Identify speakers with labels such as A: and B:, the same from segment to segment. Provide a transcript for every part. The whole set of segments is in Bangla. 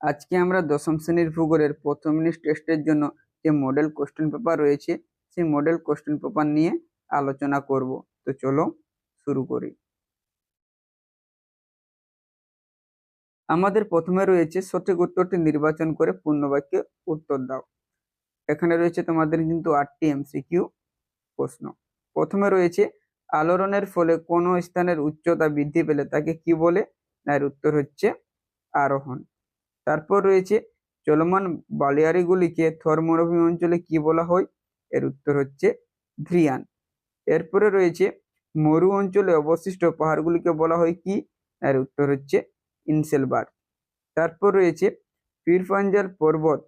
A: আজকে আমরা দশম শ্রেণির ভূগোলের প্রথম ইউনিট টেস্টের জন্য যে মডেল কোশ্চেন পেপার রয়েছে, সেই মডেল কোশ্চেন পেপার নিয়ে আলোচনা করব। তো চলো শুরু করি। আমাদের প্রথমে রয়েছে সঠিক উত্তরটি নির্বাচন করে পূর্ণবাক্যে উত্তর দাও। এখানে রয়েছে তোমাদের কিন্তু আটটি এমসিকিউ প্রশ্ন। প্রথমে রয়েছে, আলোড়নের ফলে কোন স্থানের উচ্চতা বৃদ্ধি পেলে তাকে কি বলে? এর উত্তর হচ্ছে আরোহণ। তারপর রয়েছে চলমান বালিয়ারিগুলিকে থর মরুভূমি অঞ্চলে কি বলা হয়? এর উত্তর হচ্ছে ধ্রিয়ান এরপরে রয়েছে মরু অঞ্চলে অবশিষ্ট পাহাড়গুলিকে বলা হয় কি? এর উত্তর হচ্ছে ইনসেলবার তারপর রয়েছে পীরপাঞ্জাল পর্বত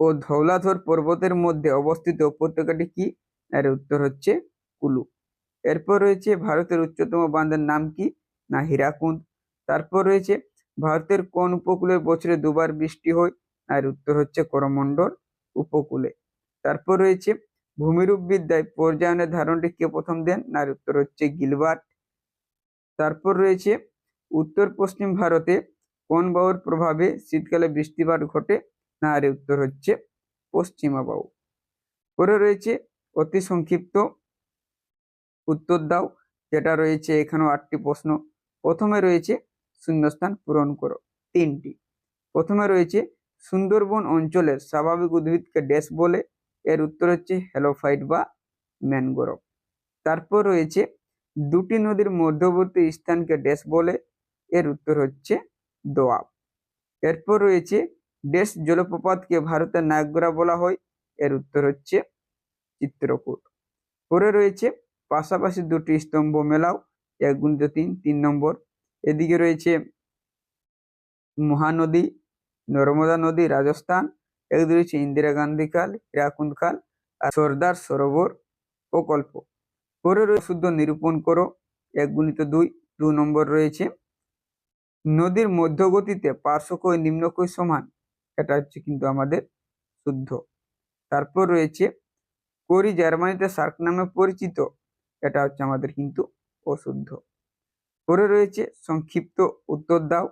A: ও ধৌলাধর পর্বতের মধ্যে অবস্থিত উপত্যকাটি কি? এর উত্তর হচ্ছে কুলু। এরপর রয়েছে ভারতের উচ্চতম বাঁধের নাম কি? না হীরাকুন্দ তারপর রয়েছে ভারতের কোন উপকূলে বছরে দুবার বৃষ্টি হয়? আর উত্তর হচ্ছে করমণ্ডল উপকূলে। তারপর রয়েছে ভূমিরূপ বিদ্যায় পর্যায়নের ধারণটি কে প্রথম দেন? আর উত্তর হচ্ছে গিলবার্ট। তারপর রয়েছে উত্তর পশ্চিম ভারতে কোন বায়ুর প্রভাবে শীতকালে বৃষ্টিপাত ঘটে? না আর উত্তর হচ্ছে পশ্চিমা বায়ু পরে রয়েছে অতি সংক্ষিপ্ত উত্তর দাও, যেটা রয়েছে এখানেও আটটি প্রশ্ন। প্রথমে রয়েছে শূন্যস্থান পূরণ করো। তিনটি। প্রথমে রয়েছে সুন্দরবন অঞ্চলের স্বাভাবিক উদ্ভিদকে ড্যাশ বলে। এর উত্তর হচ্ছে হ্যালোফাইট বা ম্যানগ্রোভ। তারপর রয়েছে দুটি নদীর মধ্যবর্তী স্থানকে ড্যাশ বলে। এর উত্তর হচ্ছে দোয়াব এরপর রয়েছে ড্যাশ জলপ্রপাতকে ভারতের নায়কগড়া বলা হয়। এর উত্তর হচ্ছে চিত্রকূট। পরে রয়েছে পাশাপাশি দুটি স্তম্ভ মেলাও। এক গুণিত তিন তিন নম্বর। এদিকে রয়েছে মহানদী, নর্মদা নদী, রাজস্থান, এদিকে রয়েছে ইন্দিরা গান্ধী খাল হীরাকুন্দ খাল, আর সর্দার সরোবর প্রকল্প। পরে শুদ্ধ নিরূপণ করো, এক গুণিত দুই, দু নম্বর রয়েছে। নদীর মধ্যগতিতে পার্শ্বকয় নিম্নকয় সমান, এটা হচ্ছে কিন্তু আমাদের শুদ্ধ। তারপর রয়েছে কোরি জার্মানিতে সার্ক নামে পরিচিত, এটা হচ্ছে আমাদের কিন্তু অশুদ্ধ। পরে রয়েছে। সংক্ষিপ্ত উত্তর দাও।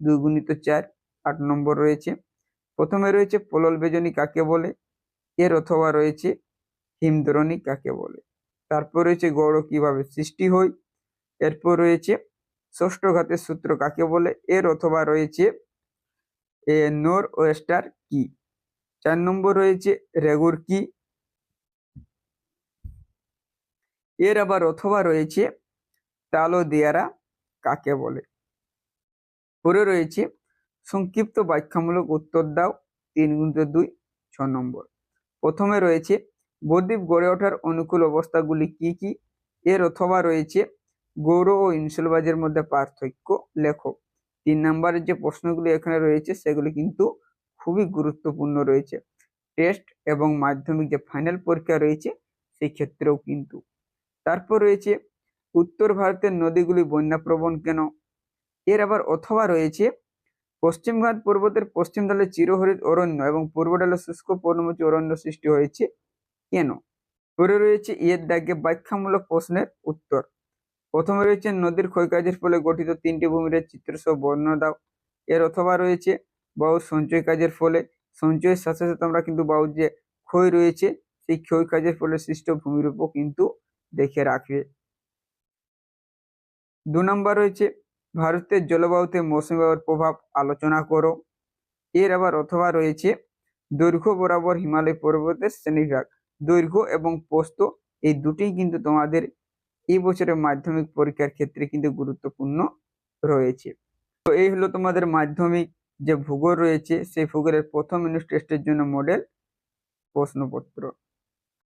A: দুই গুণিত চার, আট নম্বর রয়েছে। প্রথমে রয়েছে পলল বেজনী কাকে বলে? এর অথবা রয়েছে হিমধরণী কাকে বলে? তারপর রয়েছে গৌড় কীভাবে সৃষ্টি হয়? এরপর রয়েছে ষষ্ঠ ঘাতের সূত্র কাকে বলে? এর অথবা রয়েছে এ নোর ওয়েস্টার কি? চার নম্বর রয়েছে রেগুর কি? এর আবার অথবা রয়েছে তালো দেয়ারা কাকে বলে? পরে রয়েছে, সংক্ষিপ্ত ব্যাখ্যামূলক উত্তর দাও, তিন গুণিত দুই, ছ নম্বর। প্রথমে রয়েছে, বদ্বীপ গড়ে ওঠার অনুকূল অবস্থাগুলি কি কি? এর অথবা রয়েছে গৌর ও ইনসুলবাজের মধ্যে পার্থক্য লেখো। তিন নম্বরের যে প্রশ্নগুলি এখানে রয়েছে, সেগুলি কিন্তু খুবই গুরুত্বপূর্ণ রয়েছে। টেস্ট এবং মাধ্যমিক যে ফাইনাল পরীক্ষা রয়েছে সেই ক্ষেত্রেও কিন্তু। তারপর রয়েছে উত্তর ভারতের নদীগুলি বন্যাপ্রবণ কেন? এর আবার অথবা রয়েছে পশ্চিমঘাট পর্বতের পশ্চিম ঢালে চিরহরিত অরণ্য এবং পূর্ব ঢালে শুষ্ক পর্ণমোচী অরণ্য সৃষ্টি হয়েছে কেন? পরে রয়েছে এর দাগে ব্যাখ্যামূলক প্রশ্নের উত্তর। প্রথমে রয়েছে নদীর ক্ষয়কাজের ফলে গঠিত তিনটি ভূমির চিত্র সহ বর্ণনা দাও। এর অথবা রয়েছে বায়ু সঞ্চয় কাজের ফলে। সঞ্চয়ের সাথে সাথে আমরা কিন্তু বায়ুর যে ক্ষয় রয়েছে, সেই ক্ষয় কাজের ফলে সৃষ্ট ভূমিরূপও কিন্তু দেখে রাখবে। দু নম্বর রয়েছে, ভারতের জলবায়ুতে মৌসুমী বায়ুর প্রভাব আলোচনা করো। এর আবার অথবা রয়েছে, দৈর্ঘ্য বরাবর হিমালয় পর্বতের শ্রেণীবিভাগ। দৈর্ঘ্য এবং পোস্ত এই দুটিই কিন্তু তোমাদের এই বছরের মাধ্যমিক পরীক্ষার ক্ষেত্রে কিন্তু গুরুত্বপূর্ণ রয়েছে। তো এই হলো তোমাদের মাধ্যমিক যে ভূগোল রয়েছে, সেই ভূগোলের প্রথম ইউনিট টেস্টের জন্য মডেল প্রশ্নপত্র।